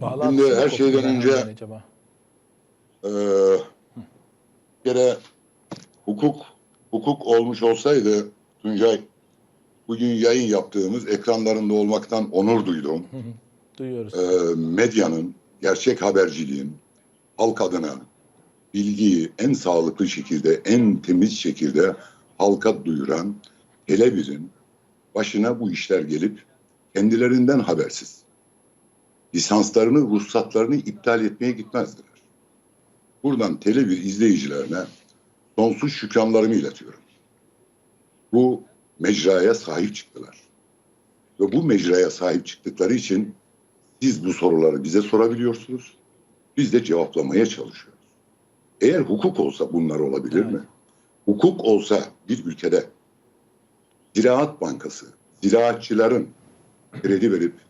Bağlantısı Şimdi her şeyden önce- ondan acaba? Ee, bir kere hukuk hukuk olmuş olsaydı Tuncay bugün yayın yaptığımız ekranlarında olmaktan onur duydum. Duyuyoruz. Ee, medyanın, gerçek haberciliğin halk adına bilgiyi en sağlıklı şekilde, en temiz şekilde halka duyuran Televir'in başına bu işler gelip kendilerinden habersiz lisanslarını, ruhsatlarını iptal etmeye gitmezdiler. Buradan Televir izleyicilerine sonsuz şükranlarımı iletiyorum. Bu mecraya sahip çıktılar. Ve bu mecraya sahip çıktıkları için siz bu soruları bize sorabiliyorsunuz. Biz de cevaplamaya çalışıyoruz. Eğer hukuk olsa bunlar olabilir Evet. mi? Hukuk olsa bir ülkede Ziraat Bankası, ziraatçıların kredi verip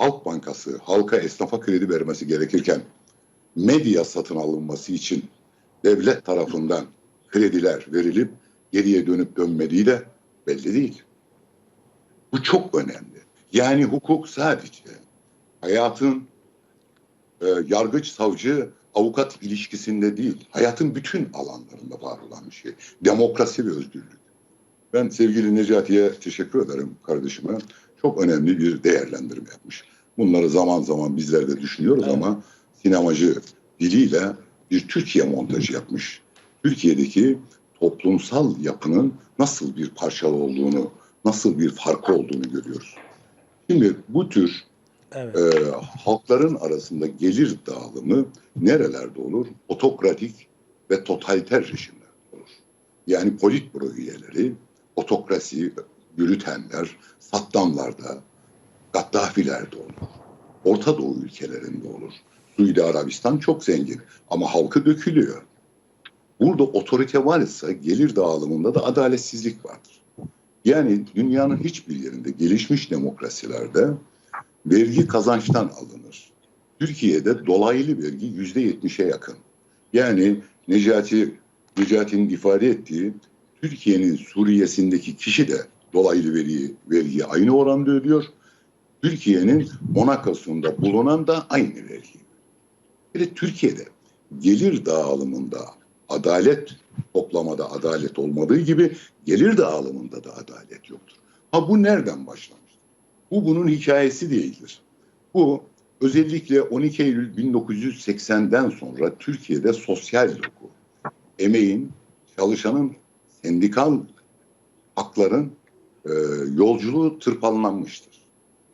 Halk Bankası halka esnafa kredi vermesi gerekirken medya satın alınması için devlet tarafından krediler verilip geriye dönüp dönmediği de belli değil. Bu çok önemli. Yani hukuk sadece hayatın e, yargıç, savcı, avukat ilişkisinde değil, hayatın bütün alanlarında var olan bir şey. Demokrasi ve özgürlük. Ben sevgili Necati'ye teşekkür ederim kardeşime. Çok önemli bir değerlendirme yapmış. Bunları zaman zaman bizler de düşünüyoruz Evet. ama sinemacı diliyle bir Türkiye montajı yapmış. Türkiye'deki toplumsal yapının nasıl bir parçalı olduğunu, nasıl bir farkı olduğunu görüyoruz. Şimdi bu tür Evet. e, halkların arasında gelir dağılımı nerelerde olur? Otokratik ve totaliter rejimlerde olur. Yani politburo üyeleri, otokrasi yürütenler, Saddamlarda, Gaddafilerde olur. Orta Doğu ülkelerinde olur. Suudi Arabistan çok zengin ama halkı dökülüyor. Burada otorite varsa gelir dağılımında da adaletsizlik vardır. Yani dünyanın hiçbir yerinde gelişmiş demokrasilerde vergi kazançtan alınır. Türkiye'de dolaylı vergi yüzde yetmişe yakın. Yani Necati Necati'nin ifade ettiği Türkiye'nin Suriye'sindeki kişi de dolaylı vergi, vergiyi aynı oranda ödüyor. Türkiye'nin Monaco'sunda bulunan da aynı vergi. Bir de Türkiye'de gelir dağılımında adalet toplamada adalet olmadığı gibi gelir dağılımında da adalet yoktur. Ha bu nereden başlamış? Bu bunun hikayesi değildir. Bu özellikle 12 Eylül 1980'den sonra Türkiye'de sosyal doku, emeğin, çalışanın, sendikal hakların e, yolculuğu tırpanlanmıştır.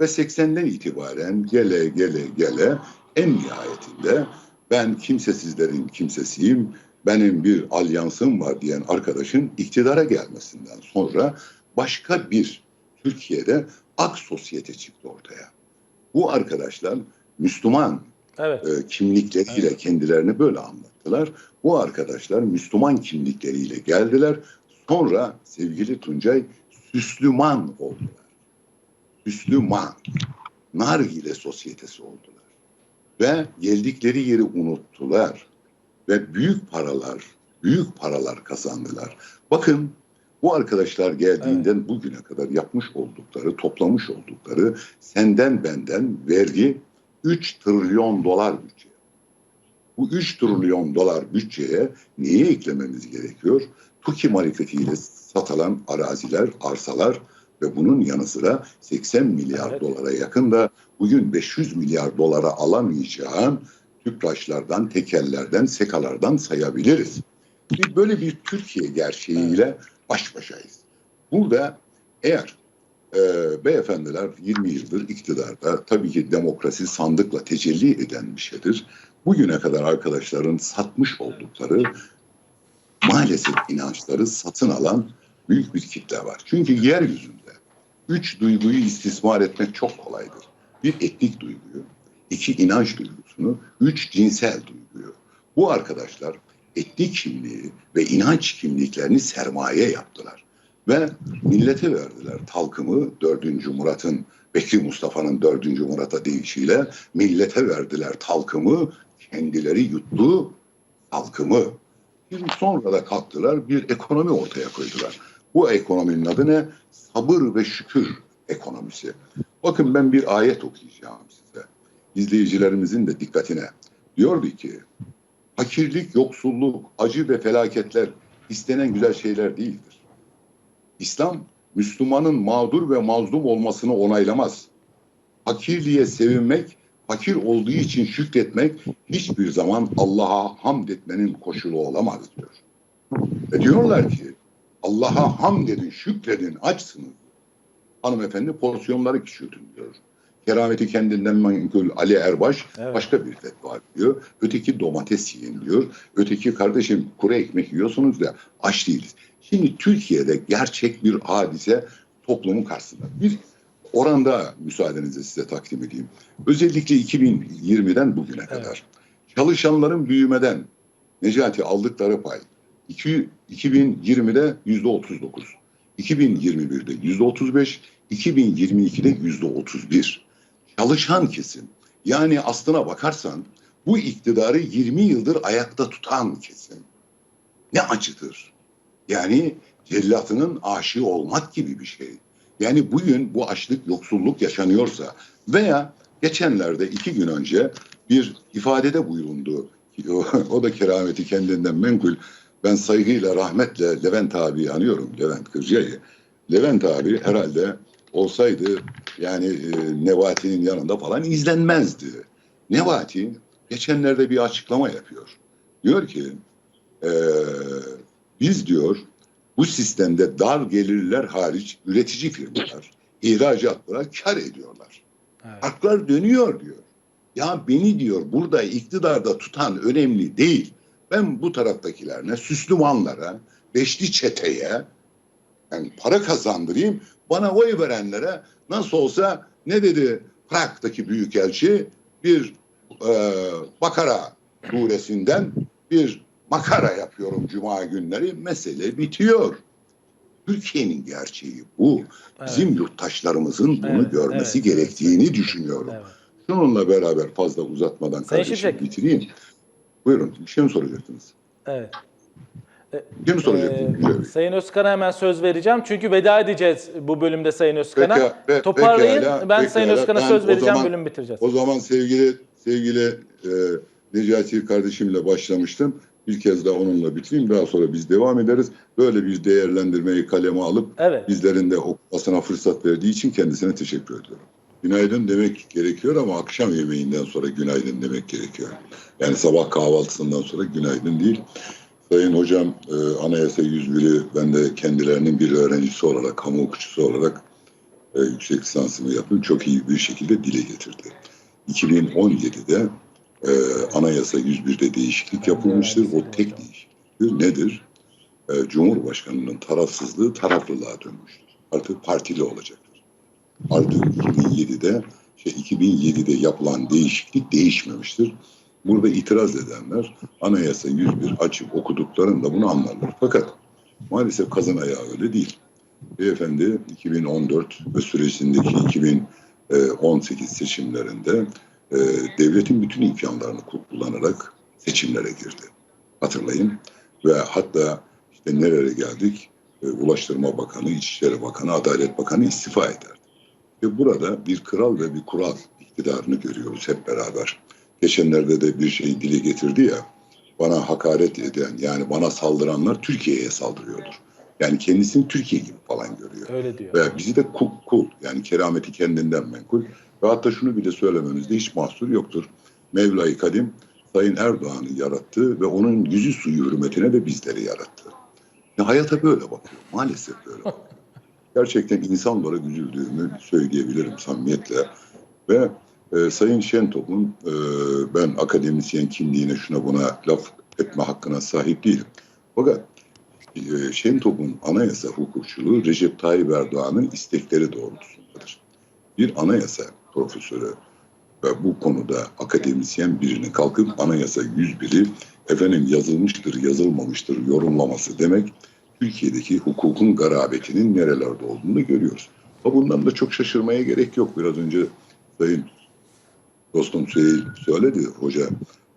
Ve 80'den itibaren gele gele gele en nihayetinde ben kimsesizlerin kimsesiyim, benim bir alyansım var diyen arkadaşın iktidara gelmesinden sonra başka bir Türkiye'de ak sosyete çıktı ortaya. Bu arkadaşlar Müslüman Evet. e, kimlikleriyle kendilerini böyle anlattılar. Bu arkadaşlar Müslüman kimlikleriyle geldiler. Sonra sevgili Tuncay Süslüman oldular. Süslüman. Nargile sosyetesi oldular. Ve geldikleri yeri unuttular. Ve büyük paralar, büyük paralar kazandılar. Bakın bu arkadaşlar geldiğinden bugüne kadar yapmış oldukları, toplamış oldukları senden benden vergi 3 trilyon dolar bütçe. Bu 3 trilyon dolar bütçeye neyi eklememiz gerekiyor? TUKİ marifetiyle satılan araziler, arsalar ve bunun yanı sıra 80 milyar Evet. dolara yakın da bugün 500 milyar dolara alamayacağın tüpraşlardan, tekellerden, sekalardan sayabiliriz. Bir böyle bir Türkiye gerçeğiyle baş başayız. Burada eğer e, beyefendiler 20 yıldır iktidarda tabii ki demokrasi sandıkla tecelli eden bir şeydir. Bugüne kadar arkadaşların satmış oldukları maalesef inançları satın alan büyük bir kitle var. Çünkü yeryüzünde üç duyguyu istismar etmek çok kolaydır. Bir etnik duyguyu, iki inanç duygusunu, üç cinsel duyguyu. Bu arkadaşlar etnik kimliği ve inanç kimliklerini sermaye yaptılar. Ve millete verdiler talkımı 4. Murat'ın, Bekri Mustafa'nın 4. Murat'a deyişiyle millete verdiler talkımı, kendileri yuttu talkımı. Şimdi sonra da kalktılar bir ekonomi ortaya koydular. Bu ekonominin adı ne? Sabır ve şükür ekonomisi. Bakın ben bir ayet okuyacağım size. izleyicilerimizin de dikkatine. Diyordu ki fakirlik, yoksulluk, acı ve felaketler istenen güzel şeyler değildir. İslam Müslümanın mağdur ve mazlum olmasını onaylamaz. Fakirliğe sevinmek, fakir olduğu için şükretmek hiçbir zaman Allah'a hamd etmenin koşulu olamaz diyor. Ve diyorlar ki Allah'a hamd edin, şükredin, açsınız. Hanımefendi porsiyonları küçültün diyor. Kerameti kendinden menkul Ali Erbaş Evet. başka bir fetva diyor. Öteki domates yiyin diyor. Öteki kardeşim kuru ekmek yiyorsunuz da aç değiliz. Şimdi Türkiye'de gerçek bir hadise toplumun karşısında. Bir oranda müsaadenizle size takdim edeyim. Özellikle 2020'den bugüne kadar çalışanların büyümeden Necati aldıkları pay iki- 2020'de yüzde 39, 2021'de yüzde 35, 2022'de yüzde 31. Çalışan kesim. Yani aslına bakarsan bu iktidarı 20 yıldır ayakta tutan kesim. Ne acıdır. Yani cellatının aşığı olmak gibi bir şey. Yani bugün bu açlık, yoksulluk yaşanıyorsa veya geçenlerde iki gün önce bir ifadede bulundu. O da kerameti kendinden menkul. Ben saygıyla, rahmetle Levent abi anıyorum, Levent Kırca'yı. Levent abi herhalde olsaydı yani e, Nebati'nin yanında falan izlenmezdi. Nebati geçenlerde bir açıklama yapıyor. Diyor ki e, biz diyor bu sistemde dar gelirler hariç üretici firmalar ihracatlara kar ediyorlar. Evet. Haklar dönüyor diyor. Ya beni diyor burada iktidarda tutan önemli değil. Ben bu taraftakilerine, Süslümanlara, Beşli Çete'ye yani para kazandırayım. Bana oy verenlere nasıl olsa ne dedi Prag'daki büyükelçi bir e, Bakara suresinden bir makara yapıyorum cuma günleri mesele bitiyor. Türkiye'nin gerçeği bu. Bizim yurttaşlarımızın bunu Evet, görmesi evet, gerektiğini evet. düşünüyorum. Evet. Şununla beraber fazla uzatmadan Sayın kardeşim Şimşek. bitireyim. Buyurun bir şey mi soracaktınız? evet. Bir şey mi soracaktınız? Ee? Sayın Özkan'a hemen söz vereceğim. Çünkü veda edeceğiz bu bölümde Sayın Özkan'a. Pe- Toparlayın. pekala, ben Sayın pekala. Özkan'a Ben söz vereceğim. zaman- bölüm bitireceğiz. O zaman sevgili sevgili e, Necati kardeşimle başlamıştım. Bir kez daha onunla bitireyim. Daha sonra biz devam ederiz. Böyle bir değerlendirmeyi kaleme alıp Evet. bizlerin de okumasına fırsat verdiği için kendisine teşekkür ediyorum. Günaydın demek gerekiyor ama akşam yemeğinden sonra günaydın demek gerekiyor. Yani sabah kahvaltısından sonra günaydın değil. Sayın hocam e, Anayasa 101'i ben de kendilerinin bir öğrencisi olarak, kamu hukukçusu olarak e, yüksek lisansımı yaptım. Çok iyi bir şekilde dile getirdi. 2017'de e, Anayasa 101'de değişiklik yapılmıştır. O tek değişikliktir. Nedir? E, Cumhurbaşkanının tarafsızlığı taraflılığa dönmüştür. Artık partili olacaktır. Artık 2007'de şey 2007'de yapılan değişiklik değişmemiştir. Burada itiraz edenler Anayasa 101 açıp okuduklarında bunu anlarlar. Fakat maalesef kazan ayağı öyle değil. Beyefendi 2014 ve sürecindeki 2018 seçimlerinde e, devletin bütün imkanlarını kullanarak seçimlere girdi. Hatırlayın. Ve hatta işte nereye geldik? E, Ulaştırma Bakanı, İçişleri Bakanı, Adalet Bakanı istifa ederdi. Ve burada bir kral ve bir kural iktidarını görüyoruz hep beraber. Geçenlerde de bir şey dile getirdi ya, bana hakaret eden yani bana saldıranlar Türkiye'ye saldırıyordur. Yani kendisini Türkiye gibi falan görüyor. Öyle diyor. Ve bizi de kul, kul yani kerameti kendinden menkul. Ve hatta şunu bile söylememizde hiç mahsur yoktur. Mevla-i Kadim Sayın Erdoğan'ı yarattı ve onun yüzü suyu hürmetine de bizleri yarattı. Ya hayata böyle bakıyor. Maalesef böyle bakıyor. Gerçekten insan olarak üzüldüğümü söyleyebilirim samimiyetle. Ve e, Sayın Şentop'un e, ben akademisyen kimliğine şuna buna laf etme hakkına sahip değilim. Fakat e, Şentop'un anayasa hukukçuluğu Recep Tayyip Erdoğan'ın istekleri doğrultusundadır. Bir anayasa profesörü ve bu konuda akademisyen birinin kalkıp anayasa 101'i efendim yazılmıştır, yazılmamıştır yorumlaması demek Türkiye'deki hukukun garabetinin nerelerde olduğunu görüyoruz. Ama bundan da çok şaşırmaya gerek yok. Biraz önce Sayın dostum Süheyl söyledi hoca.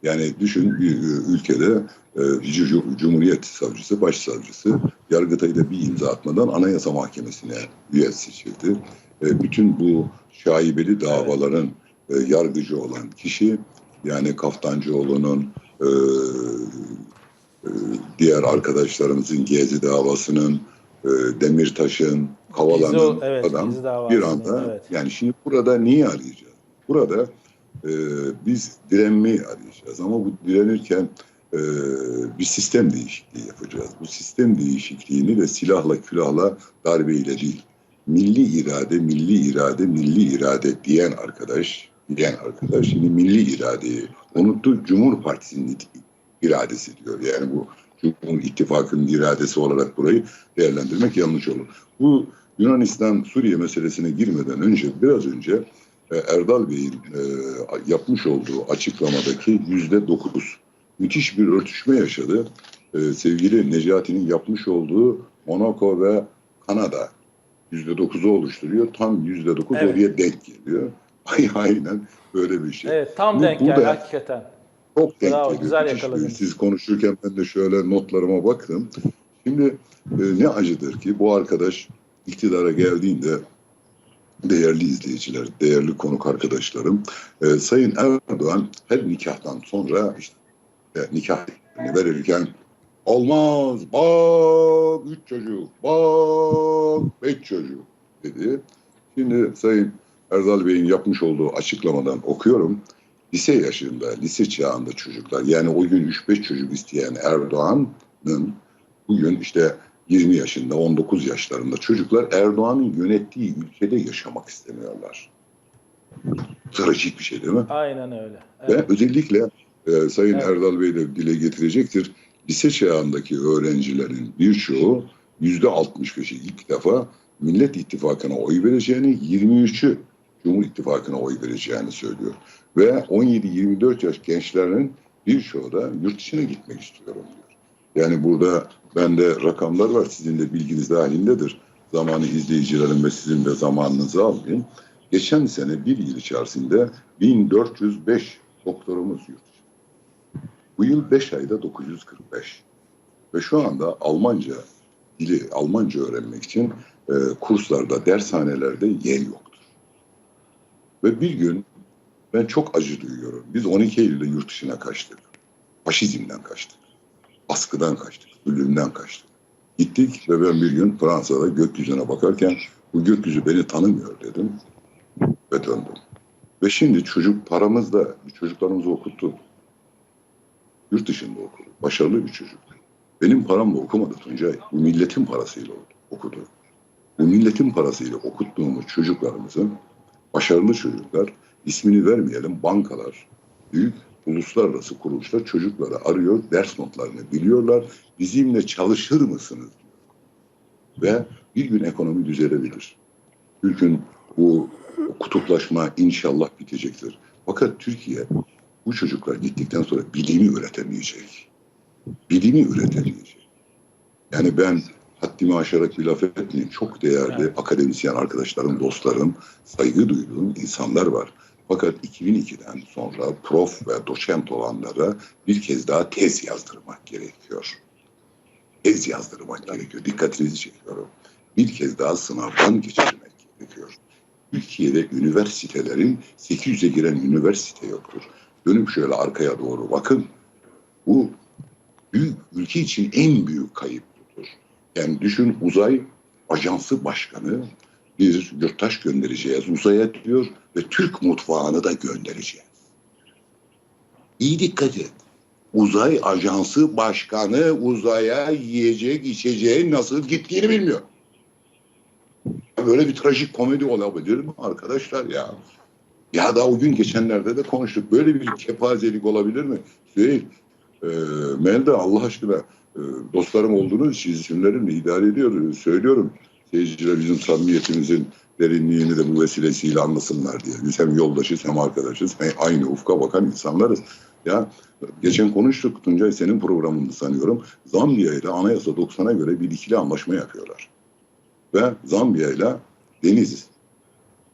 Yani düşün bir e, ülkede e, Cum- Cumhuriyet Savcısı, Başsavcısı Yargıtay'da bir imza atmadan Anayasa Mahkemesi'ne üye seçildi. E, bütün bu şaibeli davaların e, yargıcı olan kişi yani Kaftancıoğlu'nun e, e, diğer arkadaşlarımızın Gezi davasının e, Demirtaş'ın Kavala'nın evet, davasının, bir anda evet. yani şimdi burada niye arayacağız? Burada e, biz direnmeyi arayacağız ama bu direnirken e, bir sistem değişikliği yapacağız. Bu sistem değişikliğini de silahla külahla darbeyle değil. Milli irade, milli irade, milli irade diyen arkadaş, diyen arkadaş şimdi milli iradeyi unuttu. Cumhur Partisi'nin iradesi diyor. Yani bu Cumhur İttifakı'nın iradesi olarak burayı değerlendirmek yanlış olur. Bu Yunanistan Suriye meselesine girmeden önce biraz önce Erdal Bey'in e, yapmış olduğu açıklamadaki yüzde dokuz müthiş bir örtüşme yaşadı. E, sevgili Necati'nin yapmış olduğu Monaco ve Kanada yüzde dokuzu oluşturuyor. Tam yüzde dokuz Evet. oraya denk geliyor. Ay, aynen böyle bir şey. Evet tam Bu- denk geldi hakikaten. Çok denk Bravo, geliyor. güzel yakaladınız. Siz konuşurken ben de şöyle notlarıma baktım. Şimdi e, ne acıdır ki bu arkadaş iktidara geldiğinde değerli izleyiciler, değerli konuk arkadaşlarım, e, Sayın Erdoğan her nikahtan sonra işte e, nikah verirken olmaz bak üç çocuk, bak beş çocuk dedi. Şimdi Sayın Erdal Bey'in yapmış olduğu açıklamadan okuyorum lise yaşında, lise çağında çocuklar yani o gün 3-5 çocuk isteyen Erdoğan'ın bugün işte 20 yaşında, 19 yaşlarında çocuklar Erdoğan'ın yönettiği ülkede yaşamak istemiyorlar. Trajik bir şey değil mi? Aynen öyle. Evet. Ve özellikle e, Sayın Evet. Erdal Bey de dile getirecektir. Lise çağındaki öğrencilerin birçoğu yüzde 65'i ilk defa Millet İttifakı'na oy vereceğini, 23'ü Cumhur İttifakı'na oy vereceğini söylüyor. Ve 17-24 yaş gençlerin birçoğu da yurt dışına gitmek istiyorum diyor. Yani burada bende rakamlar var, sizin de bilginiz dahilindedir. Zamanı izleyicilerin ve sizin de zamanınızı almayayım. Geçen sene bir yıl içerisinde 1405 doktorumuz yurt. Bu yıl 5 ayda 945. Ve şu anda Almanca dili, Almanca öğrenmek için e, kurslarda, dershanelerde yer yoktur. Ve bir gün ben çok acı duyuyorum. Biz 12 Eylül'de yurt dışına kaçtık. Faşizmden kaçtık. Baskıdan kaçtık. Zulümden kaçtık. Gittik ve ben bir gün Fransa'da gökyüzüne bakarken bu gökyüzü beni tanımıyor dedim ve döndüm. Ve şimdi çocuk paramızda çocuklarımızı okuttu. Yurt dışında okudu. Başarılı bir çocuk. Benim paramla okumadı Tuncay. Bu milletin parasıyla okudu. Bu milletin parasıyla okuttuğumuz çocuklarımızın başarılı çocuklar, ismini vermeyelim bankalar, büyük uluslararası kuruluşlar çocukları arıyor, ders notlarını biliyorlar. Bizimle çalışır mısınız diyor. Ve bir gün ekonomi düzelebilir. Türk'ün bu kutuplaşma inşallah bitecektir. Fakat Türkiye bu çocuklar gittikten sonra bilimi üretemeyecek. Bilimi üretemeyecek. Yani ben haddimi aşarak bir laf etmeyeyim. Çok değerli akademisyen arkadaşlarım, dostlarım, saygı duyduğum insanlar var. Fakat 2002'den sonra prof ve doçent olanlara bir kez daha tez yazdırmak gerekiyor. Tez yazdırmak gerekiyor. Dikkatinizi çekiyorum. Bir kez daha sınavdan geçirmek gerekiyor. Türkiye'de üniversitelerin 800'e giren üniversite yoktur. Dönüp şöyle arkaya doğru bakın. Bu büyük ülke için en büyük kayıptır. Yani düşün uzay ajansı başkanı bir yurttaş göndereceğiz uzaya diyor ve Türk mutfağını da göndereceğiz. İyi dikkat et. Uzay ajansı başkanı uzaya yiyecek içeceğin nasıl gittiğini bilmiyor. Böyle bir trajik komedi olabilir mi arkadaşlar ya? Ya da o gün geçenlerde de konuştuk. Böyle bir kepazelik olabilir mi? Süheyl, e, Melda Allah aşkına e, dostlarım olduğunuz için isimlerimle idare ediyor. Söylüyorum seyirciler bizim samimiyetimizin derinliğini de bu vesilesiyle anlasınlar diye. Biz hem yoldaşız hem arkadaşız. Hem aynı ufka bakan insanlarız. Ya geçen konuştuk Tuncay senin programında sanıyorum. Zambiya ile Anayasa 90'a göre bir ikili anlaşma yapıyorlar. Ve Zambiya ile deniz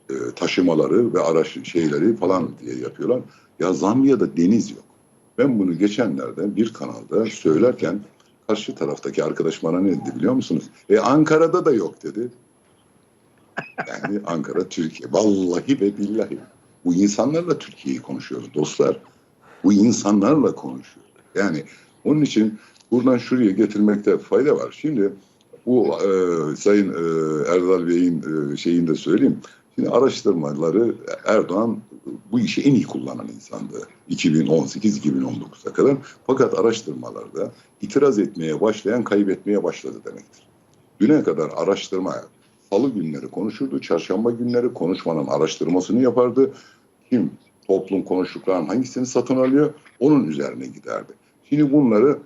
e, taşımaları ve araç şeyleri falan diye yapıyorlar. Ya Zambiya'da deniz yok. Ben bunu geçenlerde bir kanalda söylerken karşı taraftaki arkadaş bana ne dedi biliyor musunuz? E Ankara'da da yok dedi. Yani Ankara Türkiye. Vallahi ve billahi. Bu insanlarla Türkiye'yi konuşuyoruz dostlar. Bu insanlarla konuşuyoruz. Yani onun için buradan şuraya getirmekte fayda var. Şimdi bu e, Sayın e, Erdal Bey'in e, şeyini de söyleyeyim. Şimdi araştırmaları Erdoğan bu işi en iyi kullanan insandı. 2018-2019'a kadar. Fakat araştırmalarda itiraz etmeye başlayan kaybetmeye başladı demektir. Düne kadar araştırma salı günleri konuşurdu, çarşamba günleri konuşmanın araştırmasını yapardı. Kim toplum konuştuklarının hangisini satın alıyor onun üzerine giderdi. Şimdi bunları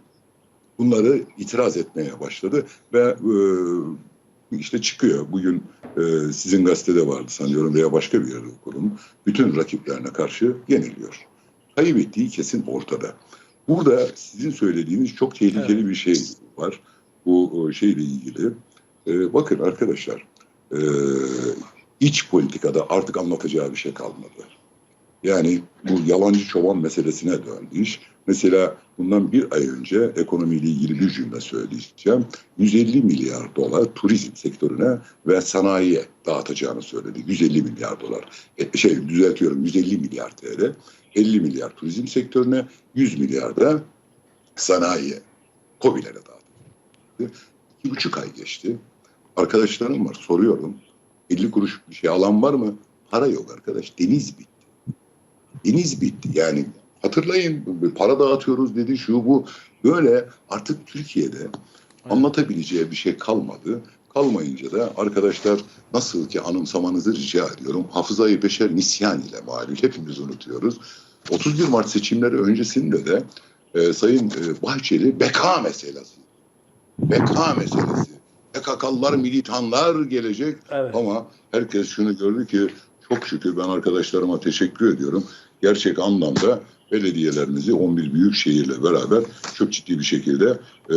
bunları itiraz etmeye başladı ve e, işte çıkıyor. Bugün e, sizin gazetede vardı sanıyorum veya başka bir yerde okudum. Bütün rakiplerine karşı yeniliyor. Kaybettiği kesin ortada. Burada sizin söylediğiniz çok tehlikeli bir şey var. Bu şeyle ilgili. E, bakın arkadaşlar e, iç politikada artık anlatacağı bir şey kalmadı. Yani bu yalancı çoban meselesine döndü iş. Mesela bundan bir ay önce ekonomiyle ilgili bir cümle söyleyeceğim. 150 milyar dolar turizm sektörüne ve sanayiye dağıtacağını söyledi. 150 milyar dolar. E, şey düzeltiyorum 150 milyar TL. 50 milyar turizm sektörüne, 100 milyar da sanayiye, COBİ'lere dağıtıldı. İki buçuk ay geçti. Arkadaşlarım var soruyorum. 50 kuruş bir şey alan var mı? Para yok arkadaş. Deniz bitti. Deniz bitti. Yani hatırlayın para dağıtıyoruz dedi şu bu. Böyle artık Türkiye'de anlatabileceği bir şey kalmadı. Kalmayınca da arkadaşlar nasıl ki anımsamanızı rica ediyorum. Hafızayı beşer nisyan ile malum. Hepimiz unutuyoruz. 31 Mart seçimleri öncesinde de e, Sayın e, Bahçeli beka meselesi. Beka meselesi. PKK'lılar, militanlar gelecek Evet. ama herkes şunu gördü ki çok şükür ben arkadaşlarıma teşekkür ediyorum. Gerçek anlamda belediyelerimizi 11 büyük şehirle beraber çok ciddi bir şekilde e,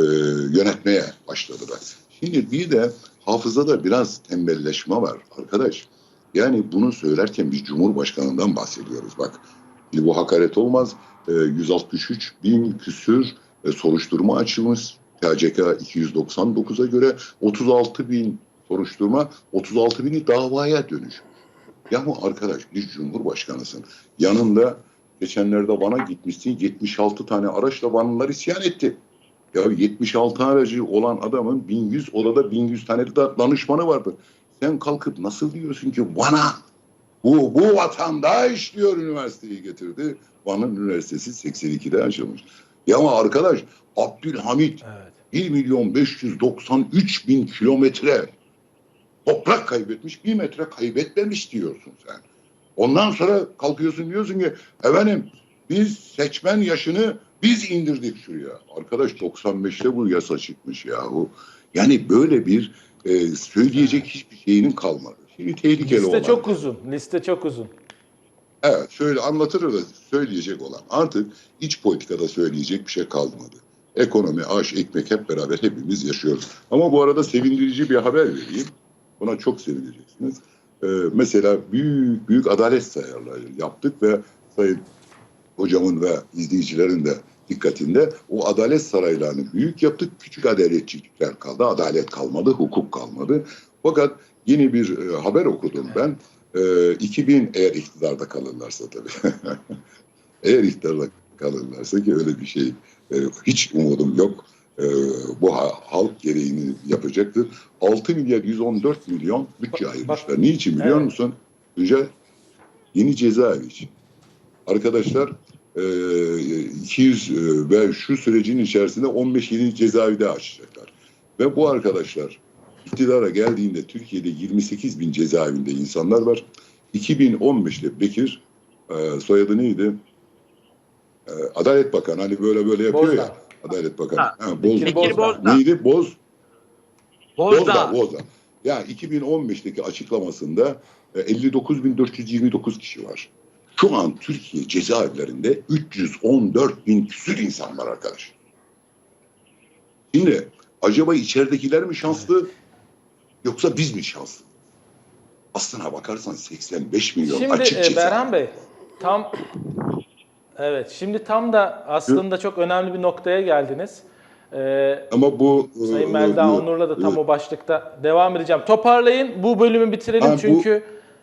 yönetmeye başladılar. Şimdi bir de hafızada biraz tembelleşme var arkadaş. Yani bunu söylerken biz Cumhurbaşkanı'ndan bahsediyoruz bak. Bu hakaret olmaz. E, 163 bin küsür e, soruşturma açılmış. TCK 299'a göre 36 bin soruşturma 36 bini davaya dönüş. Ya bu arkadaş bir cumhurbaşkanısın. Yanında geçenlerde bana gitmişsin 76 tane araçla Vanlılar isyan etti. Ya 76 aracı olan adamın 1100 odada 1100 tane de danışmanı vardı. Sen kalkıp nasıl diyorsun ki bana bu, bu vatandaş diyor üniversiteyi getirdi. Van'ın üniversitesi 82'de açılmış. Ya ama arkadaş Abdülhamit Evet. 1 milyon 593 bin kilometre toprak kaybetmiş, bir metre kaybetmemiş diyorsun sen. Ondan sonra kalkıyorsun diyorsun ki efendim biz seçmen yaşını biz indirdik şuraya. Arkadaş 95'te bu yasa çıkmış yahu. Yani böyle bir e, söyleyecek hiçbir şeyinin kalmadı. Şimdi tehlikeli Liste olan. çok uzun. Liste çok uzun. Evet şöyle anlatır da söyleyecek olan artık iç politikada söyleyecek bir şey kalmadı. Ekonomi, aş, ekmek hep beraber hepimiz yaşıyoruz. Ama bu arada sevindirici bir haber vereyim. Buna çok sevineceksiniz. Ee, mesela büyük büyük adalet sayarları yaptık ve Sayın hocamın ve izleyicilerin de dikkatinde o adalet saraylarını büyük yaptık. Küçük adaletçilikler kaldı. Adalet kalmadı, hukuk kalmadı. Fakat yeni bir e, haber okudum ben. E, 2000 eğer iktidarda kalırlarsa tabii. eğer iktidarda kalırlarsa ki öyle bir şey e, hiç umudum yok. E, bu ha- halk gereğini yapacaktır. 6 milyar 114 milyon bütçe ayırmışlar. Niçin biliyor Evet. musun? Tuncay? Yeni cezaevi için. Arkadaşlar e, 200 e, ve şu sürecin içerisinde 15 yeni cezaevi daha açacaklar. Ve bu arkadaşlar iktidara geldiğinde Türkiye'de 28 bin cezaevinde insanlar var. 2015'te Bekir e, soyadı neydi? E, Adalet Bakanı hani böyle böyle yapıyor Bozdağ. ya. Adalet Bakanı. Ha, Ha, Bozdağ. Bekir Bozdağ. Bozdağ. Neydi? Boz. Bozdağ. Bozdağ. Bozdağ. Ya 2015'teki açıklamasında e, 59.429 kişi var. Şu an Türkiye cezaevlerinde 314 bin küsür insan var arkadaş. Şimdi acaba içeridekiler mi şanslı yoksa biz mi şanslı? Aslına bakarsan 85 milyon Şimdi açık e, ceza. Berhan Bey tam Evet, şimdi tam da aslında çok önemli bir noktaya geldiniz. Ee, Ama bu e, Sayın Melda bu- Onur'la da tam e, o başlıkta devam edeceğim. Toparlayın, bu bölümü bitirelim Ha, bu- çünkü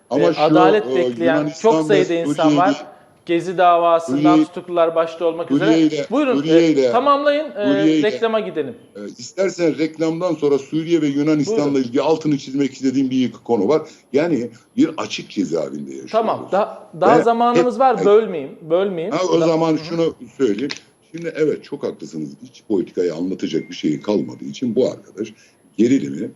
Ama e, şu, adalet e, bekleyen Yunanistan çok sayıda insan var. Gezi davasından Suriye- tutuklular başta olmak üzere. ile- Buyurun Suriye e, tamamlayın e, reklama gidelim. Ee, İstersen reklamdan sonra Suriye ve Yunanistan'la ilgili altını çizmek istediğim bir konu var. Yani bir açık cezaevinde yaşıyoruz. Tamam. Daha, daha Ve zamanımız hep- var. Bölmeyeyim. Bölmeyeyim. Ha, o Da- zaman Hı şunu söyleyeyim. Şimdi evet çok haklısınız. İç politikayı anlatacak bir şey kalmadığı için bu arkadaş gerilimi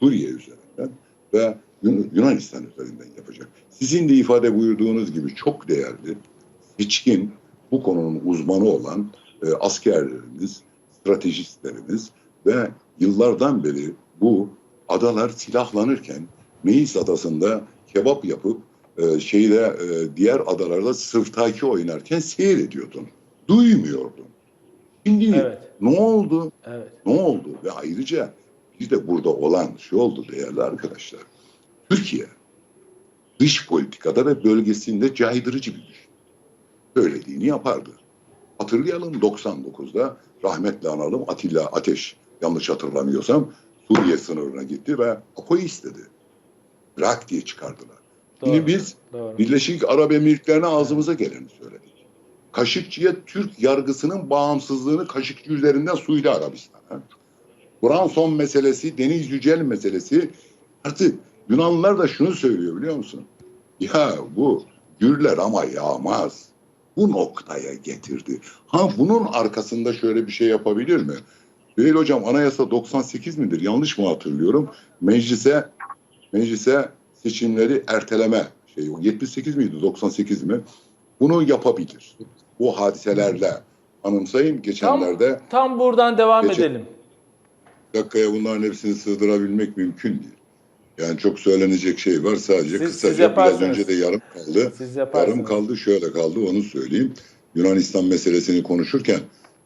Suriye üzerinden ve Yun- Yunanistan üzerinden yapacak. Sizin de ifade buyurduğunuz gibi çok değerli, seçkin, bu konunun uzmanı olan e, askerlerimiz, stratejistlerimiz ve yıllardan beri bu adalar silahlanırken Meis adasında kebap yapıp e, şeyde e, diğer adalarda sırtaki oynarken seyrediyordun. Duymuyordun. Şimdi Evet. ne oldu? Evet. Ne oldu? Ve ayrıca bir de burada olan şey oldu değerli arkadaşlar. Türkiye dış politikada ve bölgesinde caydırıcı bir güç. Söylediğini yapardı. Hatırlayalım 99'da rahmetli analım Atilla Ateş yanlış hatırlamıyorsam Suriye sınırına gitti ve Apo'yu istedi. Irak diye çıkardılar. Doğru. Şimdi biz Doğru. Birleşik Arap Emirlikleri'ne ağzımıza geleni söyledik. Kaşıkçı'ya Türk yargısının bağımsızlığını Kaşıkçı üzerinden Suudi Arabistan'a. Branson meselesi, Deniz Yücel meselesi. Artık Yunanlılar da şunu söylüyor biliyor musun? Ya bu gürler ama yağmaz. Bu noktaya getirdi. Ha bunun arkasında şöyle bir şey yapabilir mi? Değil hocam anayasa 98 midir? Yanlış mı hatırlıyorum? Meclise meclise seçimleri erteleme şey 78 miydi 98 mi? Bunu yapabilir. Bu hadiselerle anımsayın geçenlerde Tam buradan devam Geçen- edelim. dakikaya bunların hepsini sığdırabilmek mümkün değil. Yani çok söylenecek şey var sadece Siz- kısaca siz biraz önce de yarım kaldı. Siz yaparsınız. Yarım kaldı şöyle kaldı onu söyleyeyim. Yunanistan meselesini konuşurken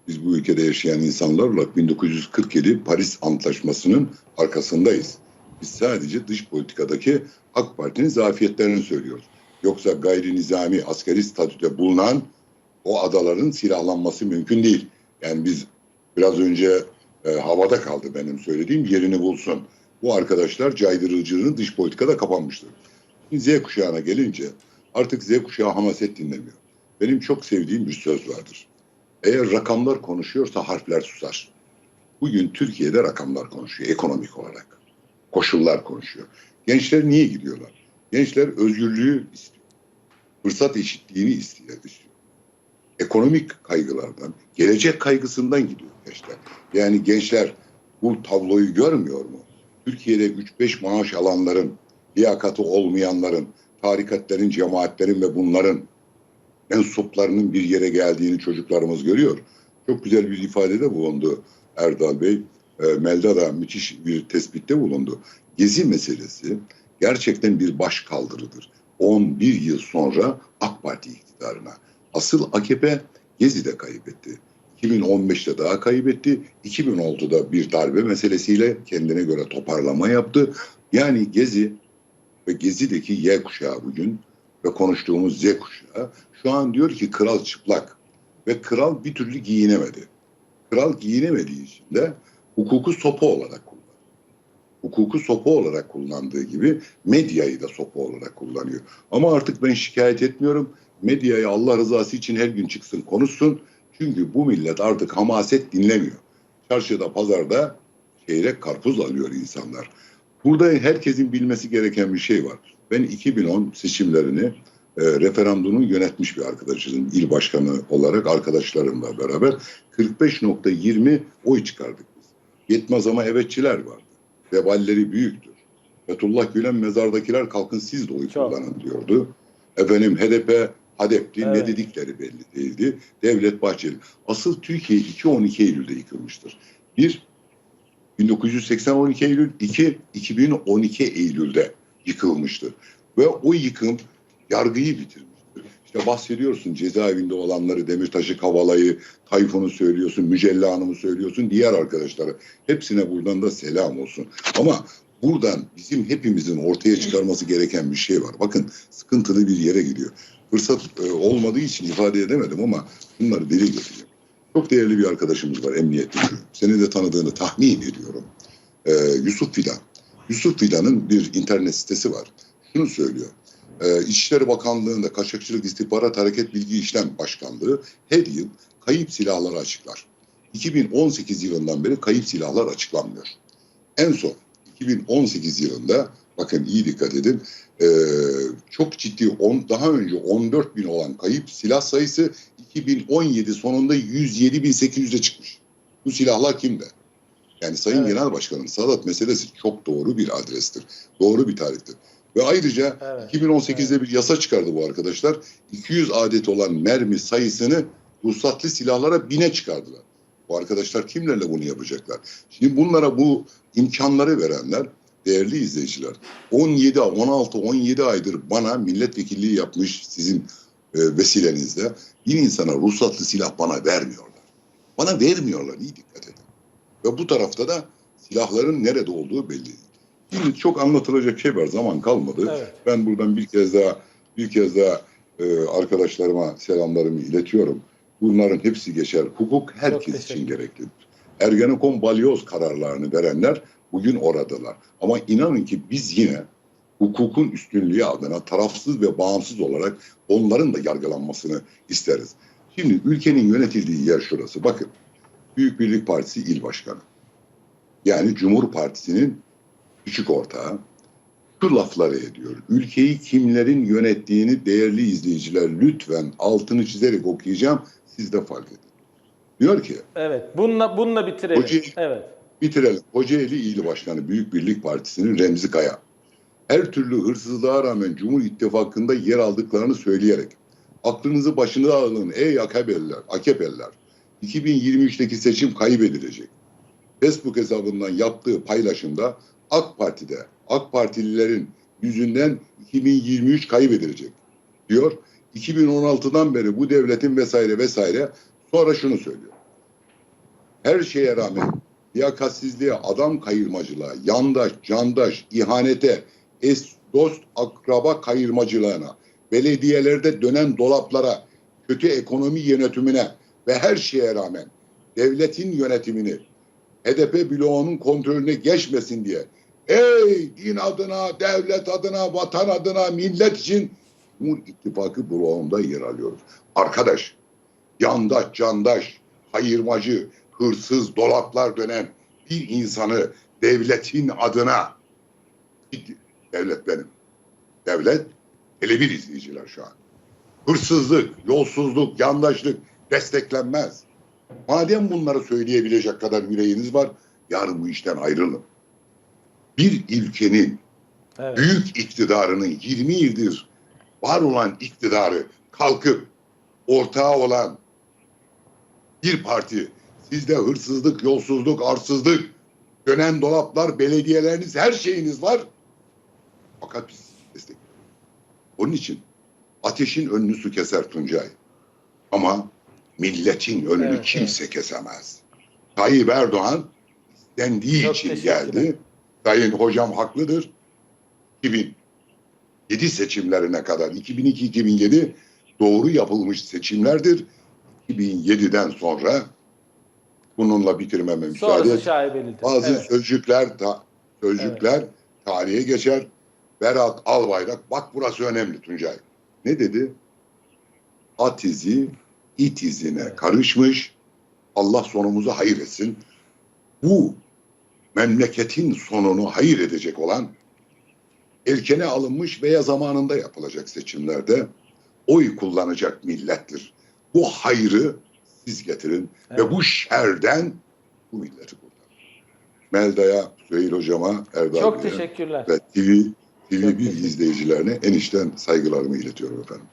biz bu ülkede yaşayan insanlarla 1947 Paris Antlaşması'nın arkasındayız. Biz sadece dış politikadaki AK Parti'nin zafiyetlerini söylüyoruz. Yoksa gayri nizami askeri statüde bulunan o adaların silahlanması mümkün değil. Yani biz biraz önce e, havada kaldı benim söylediğim yerini bulsun. Bu arkadaşlar caydırıcılığını dış politikada kapanmıştır. Şimdi Z kuşağına gelince artık Z kuşağı hamaset dinlemiyor. Benim çok sevdiğim bir söz vardır. Eğer rakamlar konuşuyorsa harfler susar. Bugün Türkiye'de rakamlar konuşuyor ekonomik olarak. Koşullar konuşuyor. Gençler niye gidiyorlar? Gençler özgürlüğü istiyor. Fırsat eşitliğini istiyor. Ekonomik kaygılardan, gelecek kaygısından gidiyor gençler. Yani gençler bu tabloyu görmüyor mu? Türkiye'de 3-5 maaş alanların, liyakatı olmayanların, tarikatlerin, cemaatlerin ve bunların mensuplarının bir yere geldiğini çocuklarımız görüyor. Çok güzel bir ifadede bulundu Erdal Bey. E, Melda da müthiş bir tespitte bulundu. Gezi meselesi gerçekten bir baş kaldırıdır. 11 yıl sonra AK Parti iktidarına. Asıl AKP Gezi'de kaybetti. 2015'te daha kaybetti. 2006'da bir darbe meselesiyle kendine göre toparlama yaptı. Yani Gezi ve Gezi'deki Y kuşağı bugün ve konuştuğumuz Z kuşağı şu an diyor ki kral çıplak ve kral bir türlü giyinemedi. Kral giyinemediği için de hukuku sopa olarak kullanıyor. Hukuku sopa olarak kullandığı gibi medyayı da sopa olarak kullanıyor. Ama artık ben şikayet etmiyorum. Medyayı Allah rızası için her gün çıksın konuşsun. Çünkü bu millet artık hamaset dinlemiyor. Çarşıda, pazarda çeyrek karpuz alıyor insanlar. Burada herkesin bilmesi gereken bir şey var. Ben 2010 seçimlerini e, referandumu yönetmiş bir arkadaşım. il başkanı olarak arkadaşlarımla beraber 45.20 oy çıkardık biz. Yetmez ama evetçiler vardı. Veballeri büyüktür. Fethullah Gülen mezardakiler kalkın siz de oy kullanın diyordu. Efendim HDP Hadep'ti Evet. ne dedikleri belli değildi. Devlet Bahçeli. Asıl Türkiye 2-12 Eylül'de yıkılmıştır. Bir 1980 12 Eylül, 2 2012 Eylül'de yıkılmıştır. Ve o yıkım yargıyı bitirmiştir. İşte bahsediyorsun cezaevinde olanları, Demirtaş'ı, Kavala'yı, Tayfun'u söylüyorsun, Mücella Hanım'ı söylüyorsun, diğer arkadaşları. Hepsine buradan da selam olsun. Ama buradan bizim hepimizin ortaya çıkarması gereken bir şey var. Bakın sıkıntılı bir yere gidiyor. Fırsat e, olmadığı için ifade edemedim ama bunları dile getireyim. Çok değerli bir arkadaşımız var emniyet müdürü. Seni de tanıdığını tahmin ediyorum. Ee, Yusuf Fidan. Yusuf Fidan'ın bir internet sitesi var. Şunu söylüyor. Ee, İçişleri Bakanlığı'nda Kaçakçılık İstihbarat Hareket Bilgi İşlem Başkanlığı her yıl kayıp silahları açıklar. 2018 yılından beri kayıp silahlar açıklanmıyor. En son 2018 yılında bakın iyi dikkat edin ee, çok ciddi on, daha önce 14 bin olan kayıp silah sayısı 2017 sonunda 107.800'e çıkmış. Bu silahlar kimde? Yani Sayın Evet. Genel Başkan'ın Sadat meselesi çok doğru bir adrestir. Doğru bir tarihtir. Ve ayrıca Evet. 2018'de bir yasa çıkardı bu arkadaşlar. 200 adet olan mermi sayısını ruhsatlı silahlara bine çıkardılar. Bu arkadaşlar kimlerle bunu yapacaklar? Şimdi bunlara bu imkanları verenler değerli izleyiciler 17 16 17 aydır bana milletvekilliği yapmış sizin e, vesilenizde bir insana ruhsatlı silah bana vermiyorlar. Bana vermiyorlar iyi dikkat edin. Ve bu tarafta da silahların nerede olduğu belli. Şimdi çok anlatılacak şey var zaman kalmadı. Evet. Ben buradan bir kez daha bir kez daha e, arkadaşlarıma selamlarımı iletiyorum. Bunların hepsi geçer. Hukuk herkes için gereklidir. Ergenekon balyoz kararlarını verenler bugün oradalar. Ama inanın ki biz yine hukukun üstünlüğü adına tarafsız ve bağımsız olarak onların da yargılanmasını isteriz. Şimdi ülkenin yönetildiği yer şurası. Bakın Büyük Birlik Partisi il başkanı. Yani Cumhur Partisi'nin küçük ortağı şu lafları ediyor. Ülkeyi kimlerin yönettiğini değerli izleyiciler lütfen altını çizerek okuyacağım. Siz de fark edin. Diyor ki Evet. Bununla bununla bitirelim. Kocaeli- Evet. Bitirelim. Kocaeli İl Başkanı Büyük Birlik Partisi'nin Remzi Kaya. Her türlü hırsızlığa rağmen Cumhur İttifakı'nda yer aldıklarını söyleyerek aklınızı başına alın ey AKP'liler, AKP'liler. 2023'teki seçim kaybedilecek. Facebook hesabından yaptığı paylaşımda AK Parti'de AK Partililerin yüzünden 2023 kaybedilecek diyor. 2016'dan beri bu devletin vesaire vesaire sonra şunu söylüyor. Her şeye rağmen liyakatsizliğe, adam kayırmacılığa, yandaş, candaş, ihanete, es, dost, akraba kayırmacılığına, belediyelerde dönen dolaplara, kötü ekonomi yönetimine ve her şeye rağmen devletin yönetimini HDP bloğunun kontrolüne geçmesin diye ey din adına, devlet adına, vatan adına, millet için Cumhur İttifakı bloğunda yer alıyoruz. Arkadaş, yandaş, candaş, hayırmacı, hırsız, dolaplar dönen bir insanı devletin adına devlet benim. Devlet bir izleyiciler şu an. Hırsızlık, yolsuzluk, yandaşlık desteklenmez. Madem bunları söyleyebilecek kadar yüreğiniz var, yarın bu işten ayrılın. Bir ülkenin Evet. büyük iktidarının 20 yıldır var olan iktidarı kalkıp ortağı olan bir parti sizde hırsızlık, yolsuzluk, arsızlık, dönen dolaplar, belediyeleriniz, her şeyiniz var. Fakat biz destekliyoruz. Onun için ateşin önünü su keser Tuncay. Ama milletin önünü Evet, kimse kesemez. Tayyip Erdoğan istendiği Çok için geldi. Sayın hocam haklıdır. 2007 seçimlerine kadar 2002-2007 doğru yapılmış seçimlerdir. 2007'den sonra bununla bitirmeme müsaade et. Bazı Evet. sözcükler ta, sözcükler tarihe geçer. Berat Albayrak bak burası önemli Tuncay. Ne dedi? At izi it izine Evet. karışmış. Allah sonumuzu hayır etsin. Bu memleketin sonunu hayır edecek olan erkene alınmış veya zamanında yapılacak seçimlerde oy kullanacak millettir. Bu hayrı siz getirin ve Evet. bu şerden bu milleti kurtarın. Melda'ya, Süheyl Hocama, Erdal Çok Bey'e teşekkürler. ve TV, TV1 Çok teşekkür- izleyicilerine en içten saygılarımı iletiyorum efendim.